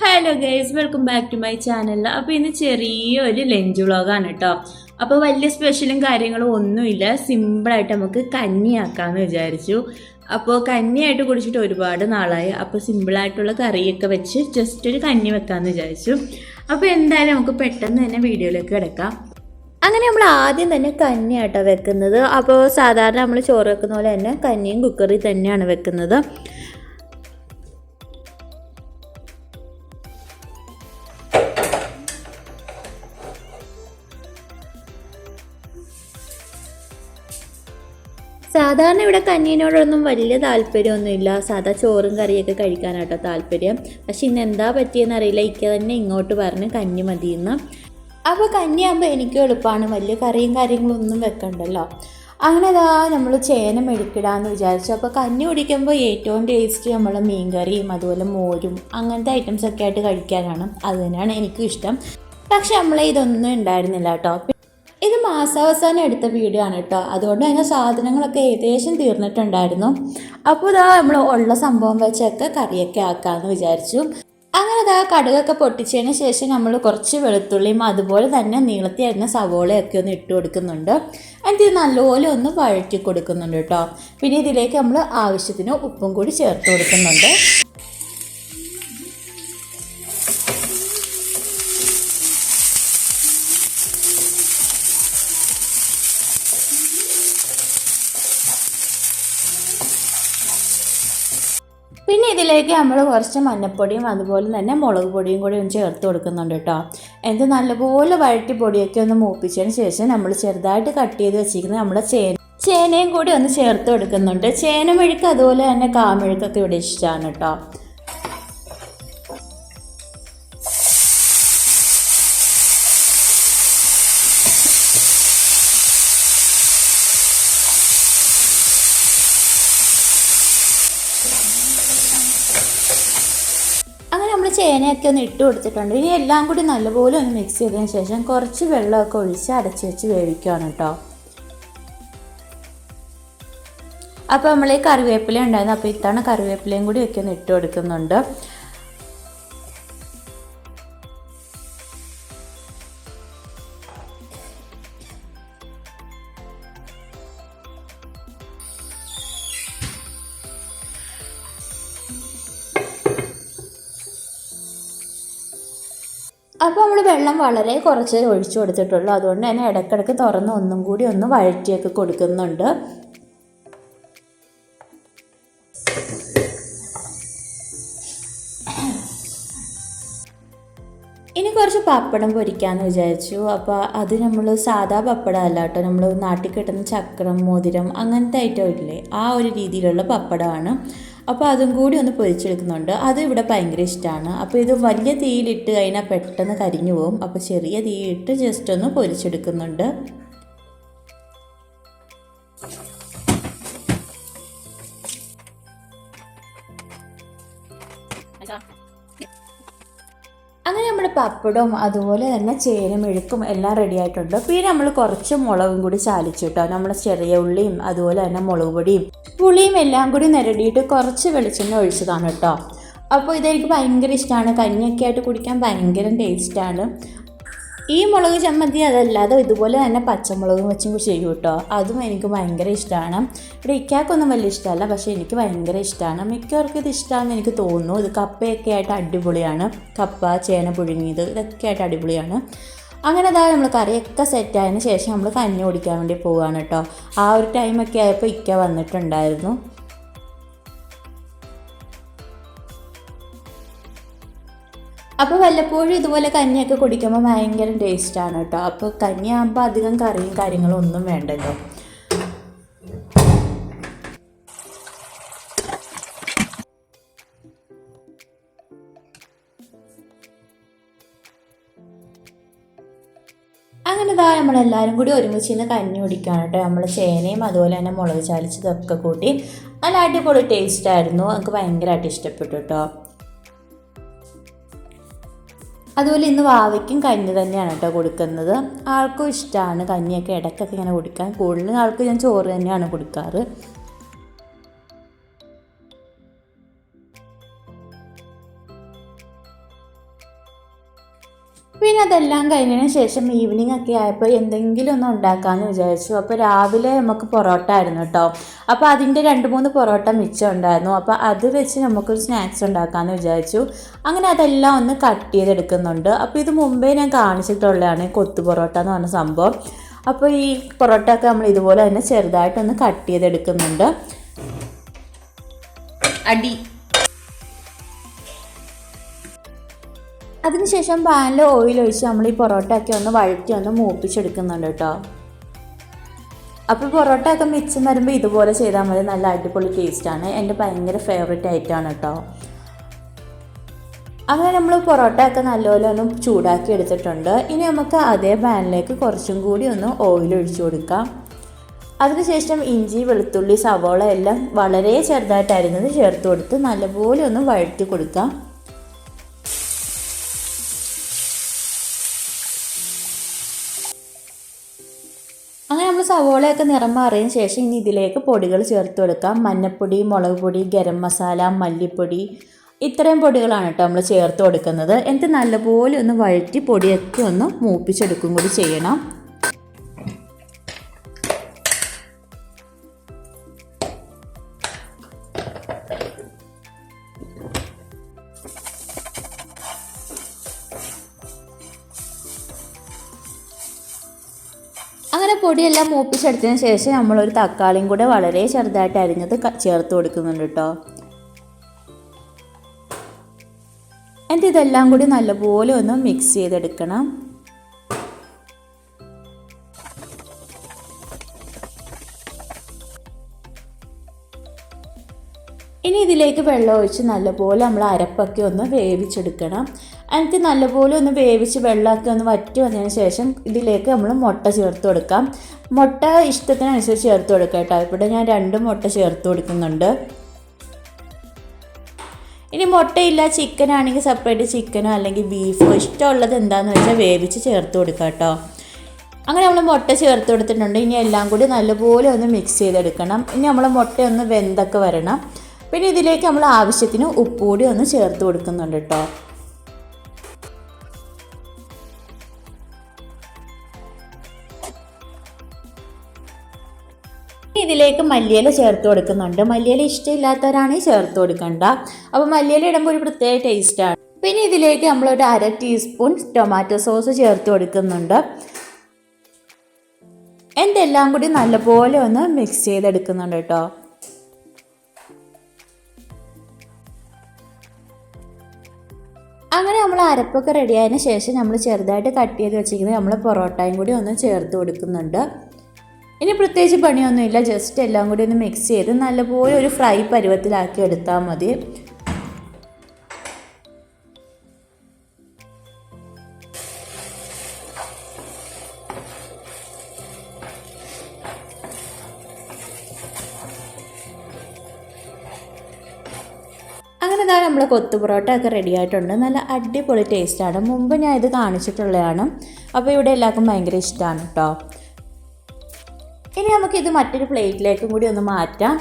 Hello guys welcome back to my channel അപ്പോൾ ഇന്ന് ചെറിയൊരു ലഞ്ച് വ്ളോഗാണ് കേട്ടോ അപ്പോൾ വലിയ സ്പെഷ്യലും കാര്യങ്ങളും ഒന്നുമില്ല. സിമ്പിളായിട്ട് നമുക്ക് കഞ്ഞിയാക്കാമെന്ന് വിചാരിച്ചു. അപ്പോൾ കഞ്ഞിയായിട്ട് കുടിച്ചിട്ട് ഒരുപാട് നാളായി. അപ്പോൾ സിമ്പിളായിട്ടുള്ള കറിയൊക്കെ വെച്ച് ജസ്റ്റ് ഒരു കഞ്ഞി വെക്കാമെന്ന് വിചാരിച്ചു. അപ്പോൾ എന്തായാലും നമുക്ക് പെട്ടെന്ന് തന്നെ വീഡിയോയിലേക്ക് കിടക്കാം. അങ്ങനെ നമ്മൾ ആദ്യം തന്നെ കഞ്ഞിയാട്ടോ വെക്കുന്നത്. അപ്പോൾ സാധാരണ നമ്മൾ ചോറ് വെക്കുന്ന പോലെ തന്നെ കഞ്ഞിയും കുക്കറിൽ തന്നെയാണ് വെക്കുന്നത്. സാധാരണ ഇവിടെ കഞ്ഞീനോടൊന്നും വലിയ താല്പര്യമൊന്നുമില്ല. സാധാ ചോറും കറിയൊക്കെ കഴിക്കാനാട്ടോ താല്പര്യം. പക്ഷെ ഇന്ന് എന്താ പറ്റിയെന്ന് അറിയില്ല. ഇക്ക തന്നെ ഇങ്ങോട്ട് പറഞ്ഞ് കഞ്ഞി മതിയെന്ന്. അപ്പോൾ കഞ്ഞിയാകുമ്പോൾ എനിക്കും എളുപ്പമാണ് വലിയ കറിയും കാര്യങ്ങളൊന്നും വെക്കണ്ടല്ലോ. അങ്ങനെ ഇതാ നമ്മൾ ചേന മെഴുക്കിടാന്ന് വിചാരിച്ചു. അപ്പോൾ കഞ്ഞി കുടിക്കുമ്പോൾ ഏറ്റവും ടേസ്റ്റ് നമ്മൾ മീൻകറിയും അതുപോലെ മോരും അങ്ങനത്തെ ഐറ്റംസ് ഒക്കെ ആയിട്ട് കഴിക്കാനാണ്. അത് തന്നെയാണ് എനിക്കും ഇഷ്ടം. പക്ഷെ നമ്മളെ ഇതൊന്നും ഉണ്ടായിരുന്നില്ല കേട്ടോ. ഇത് മാസാവസാനം എടുത്ത വീഡിയോ ആണ് കേട്ടോ അതുകൊണ്ട് അതിന്റെ സാധനങ്ങളൊക്കെ ഏകദേശം തീർന്നിട്ടുണ്ടായിരുന്നു. അപ്പോൾ ഇതാ നമ്മൾ ഉള്ള സംഭവം വെച്ചൊക്കെ കറിയൊക്കെ ആക്കാമെന്ന് വിചാരിച്ചു. അങ്ങനെ ഇതാ കടുകൊക്കെ പൊട്ടിച്ചതിന് ശേഷം നമ്മൾ കുറച്ച് വെളുത്തുള്ളിയും അതുപോലെ തന്നെ നീളത്തി അരിഞ്ഞ സവോളയൊക്കെ ഒന്ന് ഇട്ട് കൊടുക്കുന്നുണ്ട്. എന്നിട്ട് ഇത് നല്ലപോലെ ഒന്ന് വഴറ്റി കൊടുക്കുന്നുണ്ട് കേട്ടോ പിന്നെ ഇതിലേക്ക് നമ്മൾ ആവശ്യത്തിന് ഉപ്പും കൂടി ചേർത്ത് കൊടുക്കുന്നുണ്ട്. നമ്മൾ കുറച്ച് മഞ്ഞപ്പൊടിയും അതുപോലെ തന്നെ മുളക് പൊടിയും കൂടി ഒന്ന് ചേർത്ത് കൊടുക്കുന്നുണ്ട് കേട്ടോ. എന്ത് നല്ലപോലെ വഴറ്റി പൊടിയൊക്കെ ഒന്ന് മൂപ്പിച്ചതിന് ശേഷം നമ്മൾ ചെറുതായിട്ട് കട്ട് ചെയ്ത് വെച്ചിരിക്കുന്ന നമ്മുടെ ചേന ചേനയും കൂടി ഒന്ന് ചേർത്ത് കൊടുക്കുന്നുണ്ട്. ചേന മെഴുക്ക് അതുപോലെ തന്നെ കാമെഴുക്കൊക്കെ ഇവിടെ ഇഷ്ടമാണ് കേട്ടോ. ചേനയൊക്കെ ഒന്ന് ഇട്ട് കൊടുത്തിട്ടുണ്ട്. ഇനി എല്ലാം കൂടി നല്ലപോലെ ഒന്ന് മിക്സ് ചെയ്തതിന് ശേഷം കുറച്ച് വെള്ളമൊക്കെ ഒഴിച്ച് അടച്ച് വെച്ച് വേവിക്കുകയാണ് കേട്ടോ. അപ്പോൾ നമ്മൾ ഈ കറിവേപ്പില ഉണ്ടായിരുന്നു. അപ്പോൾ ഇത്തവണ കറിവേപ്പിലയും കൂടി ഒക്കെ ഒന്ന് ഇട്ട് കൊടുക്കുന്നുണ്ട്. അപ്പോൾ നമ്മൾ വെള്ളം വളരെ കുറച്ച് ഒഴിച്ചു കൊടുത്തിട്ടുള്ളൂ. അതുകൊണ്ട് തന്നെ ഇടയ്ക്കിടയ്ക്ക് തുറന്ന് ഒന്നും കൂടി ഒന്ന് വഴറ്റിയൊക്കെ കൊടുക്കുന്നുണ്ട്. ഇനി കുറച്ച് പപ്പടം പൊരിക്കാമെന്ന് വിചാരിച്ചു. അപ്പോൾ അത് നമ്മൾ സാധാ പപ്പടം അല്ല കേട്ടോ. നമ്മൾ നാട്ടിൽ കിട്ടുന്ന ചക്രം മോതിരം അങ്ങനത്തെ ഐറ്റം ഇല്ലേ? ആ ഒരു രീതിയിലുള്ള പപ്പടമാണ്. അപ്പോൾ അതും കൂടി ഒന്ന് പൊരിച്ചെടുക്കുന്നുണ്ട്. അത് ഇവിടെ ഭയങ്കര ഇഷ്ടമാണ് അപ്പോൾ ഇത് വലിയ തീയിലിട്ട് കഴിഞ്ഞാൽ പെട്ടെന്ന് കരിഞ്ഞു പോകും. അപ്പോൾ ചെറിയ തീയിട്ട് ജസ്റ്റ് ഒന്ന് പൊരിച്ചെടുക്കുന്നുണ്ട്. പപ്പടവും അതുപോലെ തന്നെ ചേനും മെഴുക്കും എല്ലാം റെഡി ആയിട്ടുണ്ട്. പിന്നെ നമ്മൾ കുറച്ച് മുളകും കൂടി ചാലിച്ചു കേട്ടോ നമ്മൾ ചെറിയ ഉള്ളിയും അതുപോലെ തന്നെ മുളക് പൊടിയും പുളിയും എല്ലാം കൂടി നിരടിയിട്ട് കുറച്ച് വെളിച്ചെണ്ണ ഒഴിച്ചതാണ് കേട്ടോ അപ്പോൾ ഇതെനിക്ക് ഭയങ്കര ഇഷ്ടമാണ് കഞ്ഞിയൊക്കെ ആയിട്ട് കുടിക്കാൻ ഭയങ്കര ടേസ്റ്റാണ് ഈ മുളക് ചമ്മന്തി അതല്ലാതെ ഇതുപോലെ തന്നെ പച്ചമുളകും വെച്ചും ചെയ്യും കേട്ടോ. അതും എനിക്ക് ഭയങ്കര ഇഷ്ടമാണ്. ഇവിടെ ഇക്കാക്കൊന്നും വലിയ ഇഷ്ടമല്ല പക്ഷേ എനിക്ക് ഭയങ്കര ഇഷ്ടമാണ്. മിക്കവർക്കും ഇത് ഇഷ്ടമാണെന്ന് എനിക്ക് തോന്നുന്നു. ഇത് കപ്പയൊക്കെ ആയിട്ട് അടിപൊളിയാണ്. കപ്പ ചേന പുഴുങ്ങിയത് ഇതൊക്കെ ആയിട്ട് അടിപൊളിയാണ്. അങ്ങനെ അതാ നമ്മൾ കറിയൊക്കെ സെറ്റായതിന് ശേഷം നമ്മൾ കഞ്ഞി ഓടിക്കാൻ വേണ്ടി പോവുകയാണ് കേട്ടോ. ആ ഒരു ടൈമൊക്കെ ആയപ്പോൾ ഇക്ക വന്നിട്ടുണ്ടായിരുന്നു. അപ്പോൾ വല്ലപ്പോഴും ഇതുപോലെ കഞ്ഞിയൊക്കെ കുടിക്കുമ്പോൾ ഭയങ്കര ടേസ്റ്റാണ് കേട്ടോ അപ്പോൾ കഞ്ഞിയാകുമ്പോൾ അധികം കറിയും കാര്യങ്ങളും ഒന്നും വേണ്ടല്ലോ. അങ്ങനെ ഇതാ നമ്മളെല്ലാവരും കൂടി ഒരുമിച്ച് ഇന്ന് കഞ്ഞി കുടിക്കുകയാണ് കേട്ടോ നമ്മൾ ചേനയും അതുപോലെ തന്നെ മുളക് ചാലിച്ചതൊക്കെ കൂട്ടി. നല്ല അടിപൊളി ടേസ്റ്റ് ആയിരുന്നു. എനിക്ക് ഭയങ്കരമായിട്ട് ഇഷ്ടപ്പെട്ടു കേട്ടോ അതുപോലെ ഇന്ന് വാവയ്ക്കും കഞ്ഞി തന്നെയാണ് കേട്ടോ കൊടുക്കുന്നത്. ആൾക്കും ഇഷ്ടമാണ് കഞ്ഞിയൊക്കെ ഇടയ്ക്കൊക്കെ ഇങ്ങനെ കൊടുക്കാൻ. കൂടുതലും ആൾക്ക് ഞാൻ ചോറ് തന്നെയാണ് കൊടുക്കാറ്. പിന്നെ അതെല്ലാം കഴിഞ്ഞതിന് ശേഷം ഈവനിങ് ഒക്കെ ആയപ്പോൾ എന്തെങ്കിലും ഒന്ന് ഉണ്ടാക്കാമെന്ന് വിചാരിച്ചു. അപ്പോൾ രാവിലെ നമുക്ക് പൊറോട്ട ആയിരുന്നു കേട്ടോ അപ്പോൾ അതിന്റെ രണ്ട് മൂന്ന് പൊറോട്ട മിച്ചം ഉണ്ടായിരുന്നു. അപ്പോൾ അത് വെച്ച് നമുക്കൊരു സ്നാക്സ് ഉണ്ടാക്കാമെന്ന് വിചാരിച്ചു. അങ്ങനെ അതെല്ലാം ഒന്ന് കട്ട് ചെയ്തെടുക്കുന്നുണ്ട്. അപ്പോൾ ഇത് മുമ്പേ ഞാൻ കാണിച്ചിട്ടുള്ളതാണ് കൊത്തു പൊറോട്ട എന്ന് പറഞ്ഞ സംഭവം. അപ്പോൾ ഈ പൊറോട്ട ഒക്കെ നമ്മൾ ഇതുപോലെ തന്നെ ചെറുതായിട്ടൊന്ന് കട്ട് ചെയ്തെടുക്കുന്നുണ്ട്. അടി. അതിനുശേഷം പാനിൽ ഓയിൽ ഒഴിച്ച് നമ്മൾ ഈ പൊറോട്ട ഒക്കെ ഒന്ന് വഴറ്റി ഒന്ന് മൂപ്പിച്ചെടുക്കുന്നുണ്ട് കേട്ടോ. അപ്പോൾ പൊറോട്ട ഒക്കെ മിച്ചം വരുമ്പോൾ ഇതുപോലെ ചെയ്താൽ മതി. നല്ല അടിപൊളി ടേസ്റ്റാണ് എന്റെ ഭയങ്കര ഫേവറേറ്റ് ആയിട്ടാണ് കേട്ടോ. അങ്ങനെ നമ്മൾ പൊറോട്ട ഒക്കെ നല്ലപോലെ ഒന്ന് ചൂടാക്കി എടുത്തിട്ടുണ്ട്. ഇനി നമുക്ക് അതേ പാനിലേക്ക് കുറച്ചും കൂടി ഒന്ന് ഓയിൽ ഒഴിച്ചു കൊടുക്കാം. അതിനുശേഷം ഇഞ്ചി വെളുത്തുള്ളി സവോള എല്ലാം വളരെ ചെറുതായിട്ട് അരിഞ്ഞത് ചേർത്ത് കൊടുത്ത് നല്ലപോലെ ഒന്ന് വഴറ്റി കൊടുക്കാം. സവോളയൊക്കെ നിറം മാറിയതിന് ശേഷം ഇനി ഇതിലേക്ക് പൊടികൾ ചേർത്ത് കൊടുക്കാം. മഞ്ഞപ്പൊടി മുളക് പൊടി ഗരം മസാല മല്ലിപ്പൊടി. ഇത്രയും പൊടികളാണ് കേട്ടോ നമ്മൾ ചേർത്ത് കൊടുക്കുന്നത്. എന്നിട്ട് നല്ലപോലെ ഒന്ന് വഴറ്റി പൊടിയൊക്കെ ഒന്ന് മൂപ്പിച്ചെടുക്കും കൂടി ചെയ്യണം. അങ്ങനെ പൊടിയെല്ലാം മൂപ്പിച്ചെടുത്തതിന് ശേഷം നമ്മളൊരു തക്കാളിയും കൂടെ വളരെ ചെറുതായിട്ട് അരിഞ്ഞത് ചേർത്ത് കൊടുക്കുന്നുണ്ട് കേട്ടോ എന്നിട്ട് ഇതെല്ലാം കൂടി നല്ലപോലെ ഒന്ന് മിക്സ് ചെയ്തെടുക്കണം. ഇനി ഇതിലേക്ക് വെള്ളം ഒഴിച്ച് നല്ലപോലെ നമ്മൾ അരപ്പൊക്കെ ഒന്ന് വേവിച്ചെടുക്കണം. എന്നിട്ട് നല്ലപോലെ ഒന്ന് വേവിച്ച് വെള്ളമൊക്കെ ഒന്ന് വറ്റി വന്നതിന് ശേഷം ഇതിലേക്ക് നമ്മൾ മുട്ട ചേർത്ത് കൊടുക്കാം. മുട്ട ഇഷ്ടത്തിനനുസരിച്ച് ചേർത്ത് കൊടുക്കാം കേട്ടോ. ഇവിടെ ഞാൻ രണ്ട് മുട്ട ചേർത്ത് കൊടുക്കുന്നുണ്ട്. ഇനി മുട്ടയില്ല ചിക്കൻ ആണെങ്കിൽ സെപ്പറേറ്റ് ചിക്കനോ അല്ലെങ്കിൽ ബീഫോ ഇഷ്ടമുള്ളത് എന്താണെന്ന് വെച്ചാൽ വേവിച്ച് ചേർത്ത് കൊടുക്കാം കേട്ടോ. അങ്ങനെ നമ്മൾ മുട്ട ചേർത്ത് കൊടുത്തിട്ടുണ്ട്. ഇനി എല്ലാം കൂടി നല്ലപോലെ ഒന്ന് മിക്സ് ചെയ്തെടുക്കണം. ഇനി നമ്മൾ മുട്ട ഒന്ന് വെന്തൊക്കെ വരണം. പിന്നെ ഇതിലേക്ക് നമ്മൾ ആവശ്യത്തിന് ഉപ്പ് കൂടി ഒന്ന് ചേർത്ത് കൊടുക്കുന്നുണ്ട് കേട്ടോ. ഇതിലേക്ക് മല്ലിയില ചേർത്ത് കൊടുക്കുന്നുണ്ട്. മല്ലിയില ഇഷ്ടമില്ലാത്തവരാണെങ്കിൽ ചേർത്ത് കൊടുക്കണ്ട. അപ്പോൾ മല്ലിയില ഇടുമ്പോൾ ഒരു പ്രത്യേക ടേസ്റ്റാണ് പിന്നെ ഇതിലേക്ക് നമ്മൾ നമ്മളൊരു അര ടീസ്പൂൺ ടൊമാറ്റോ സോസ് ചേർത്ത് കൊടുക്കുന്നുണ്ട്. എന്തെല്ലാം കൂടി നല്ലപോലെ ഒന്ന് മിക്സ് ചെയ്തെടുക്കുന്നുണ്ട് കേട്ടോ. അങ്ങനെ നമ്മൾ അരപ്പൊക്കെ റെഡിയായതിന് ശേഷം നമ്മൾ ചെറുതായിട്ട് കട്ട് ചെയ്ത് വെച്ചിരിക്കുന്നത് നമ്മൾ പൊറോട്ടയും കൂടി ഒന്ന് ചേർത്ത് കൊടുക്കുന്നുണ്ട്. ഇനി പ്രത്യേകിച്ച് പണിയൊന്നുമില്ല. ജസ്റ്റ് എല്ലാം കൂടി ഒന്ന് മിക്സ് ചെയ്ത് നല്ലപോലെ ഒരു ഫ്രൈ പരുവത്തിലാക്കി എടുത്താൽ മതി. അങ്ങനെ ഇതാ നമ്മൾ കൊത്തു പൊറോട്ട ഒക്കെ റെഡി ആയിട്ടുണ്ട്. നല്ല അടിപൊളി ടേസ്റ്റാണ് മുമ്പ് ഞാൻ ഇത് കാണിച്ചിട്ടുള്ളതാണ്. അപ്പോൾ ഇവിടെ എല്ലാവർക്കും ഭയങ്കര ഇഷ്ടമാണ് കേട്ടോ ഇനി ഇത് മറ്റൊരു പ്ലേറ്റിലേക്കും കൂടി ഒന്ന് മാറ്റാം.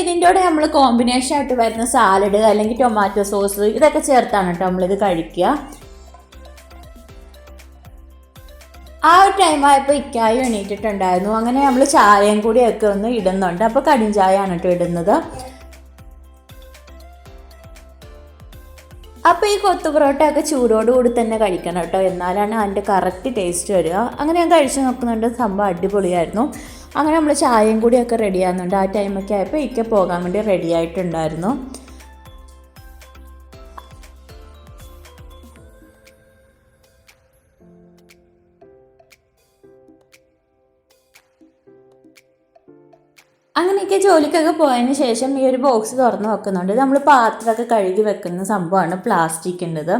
ഇതിന്റെ നമ്മൾ കോമ്പിനേഷൻ ആയിട്ട് വരുന്ന സാലഡ് അല്ലെങ്കിൽ ടൊമാറ്റോ സോസ് ഇതൊക്കെ ചേർത്താണ് കേട്ടോ നമ്മളിത് കഴിക്കുക. ആ ഒരു ടൈം ആയപ്പോൾ ഇക്കായും എണീറ്റിട്ടുണ്ടായിരുന്നു. അങ്ങനെ നമ്മൾ ചായയും കൂടി ഒക്കെ ഒന്ന് ഇടുന്നുണ്ട്. അപ്പോൾ കടും ചായയാണ് കേട്ടോ ഇടുന്നത്. അപ്പോൾ ഈ കൊത്തു പൊറോട്ട ഒക്കെ ചൂടോടുകൂടി തന്നെ കഴിക്കണം കേട്ടോ. എന്നാലാണ് അതിന്റെ കറക്റ്റ് ടേസ്റ്റ് വരിക. അങ്ങനെ ഞാൻ കഴിച്ചു നോക്കുന്നുണ്ട്. സംഭവം അടിപൊളിയായിരുന്നു. അങ്ങനെ നമ്മൾ ചായയും കൂടിയൊക്കെ റെഡി ആകുന്നുണ്ട് ആ ടൈമൊക്കെ ആയപ്പോൾ ഇക്ക പോകാൻ വേണ്ടി റെഡി ആയിട്ടുണ്ടായിരുന്നു. അങ്ങനെയൊക്കെ ജോലിക്കൊക്കെ പോയതിന് ശേഷം ഈ ഒരു ബോക്സ് തുറന്ന് വെക്കുന്നുണ്ട്. നമ്മൾ പാത്രമൊക്കെ കഴുകി വെക്കുന്ന സംഭവമാണ് പ്ലാസ്റ്റിക്കിന്റെത്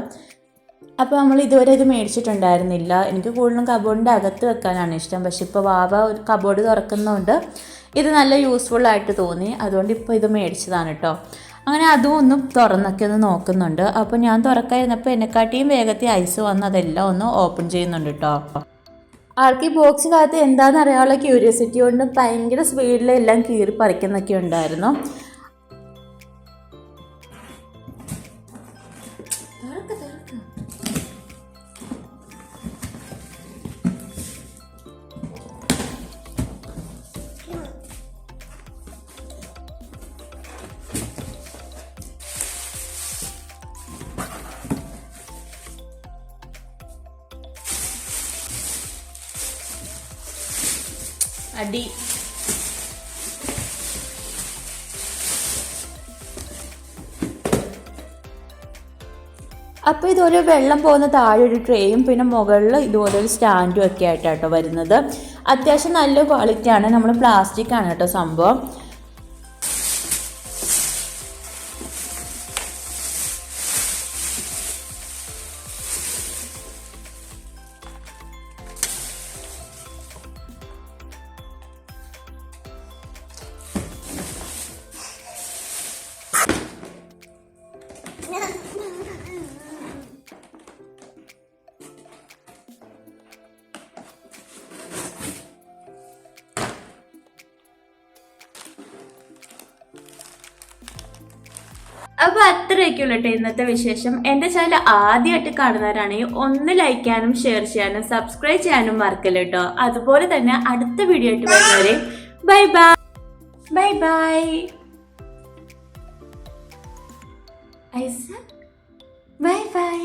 അപ്പോൾ നമ്മൾ ഇതുവരെ ഇത് മേടിച്ചിട്ടുണ്ടായിരുന്നില്ല. എനിക്ക് കൂടുതലും കബോർഡിന്റെ അകത്ത് വെക്കാനാണ് ഇഷ്ടം. പക്ഷെ ഇപ്പോൾ വാവ ഒരു കബോർഡ് തുറക്കുന്നതുകൊണ്ട് ഇത് നല്ല യൂസ്ഫുൾ ആയിട്ട് തോന്നി. അതുകൊണ്ട് ഇപ്പോൾ ഇത് മേടിച്ചതാണ് കേട്ടോ അങ്ങനെ അതും ഒന്ന് തുറന്നൊക്കെ ഒന്ന് നോക്കുന്നുണ്ട്. അപ്പോൾ ഞാൻ തുറക്കായിരുന്നപ്പോൾ എന്നെക്കാട്ടിയും വേഗത്തിൽ ഐസ് വന്ന് അതെല്ലാം ഒന്ന് ഓപ്പൺ ചെയ്യുന്നുണ്ട് കേട്ടോ ആൾക്ക് ഈ ബോക്സിനകത്ത് എന്താണെന്ന് അറിയാനുള്ള ക്യൂരിയോസിറ്റി കൊണ്ട് ഭയങ്കര സ്പീഡിലെല്ലാം കീറി പറിക്കുന്നൊക്കെ ഉണ്ടായിരുന്നു. അടി. അപ്പോൾ ഇതുപോലെ വെള്ളം പോകുന്ന താഴെ ഒരു ട്രേയും പിന്നെ മുകളിൽ ഇതുപോലെ ഒരു സ്റ്റാൻഡും ഒക്കെ ആയിട്ടാട്ടോ വരുന്നത്. അത്യാവശ്യം നല്ല ക്വാളിറ്റിയാണ് നമ്മൾ പ്ലാസ്റ്റിക് ആണ് കേട്ടോ സംഭവം. അപ്പൊ അത്രയൊക്കെയുള്ള കേട്ടോ ഇന്നത്തെ വിശേഷം. എന്റെ ചാനൽ ആദ്യമായിട്ട് കാണുന്നവരാണെങ്കിൽ ഒന്ന് ലൈക്ക് ചെയ്യാനും ഷെയർ ചെയ്യാനും സബ്സ്ക്രൈബ് ചെയ്യാനും മറക്കല്ല കേട്ടോ അതുപോലെ തന്നെ അടുത്ത വീഡിയോ ആയിട്ട് വരുന്നവരെ bye bye bye bye bye bye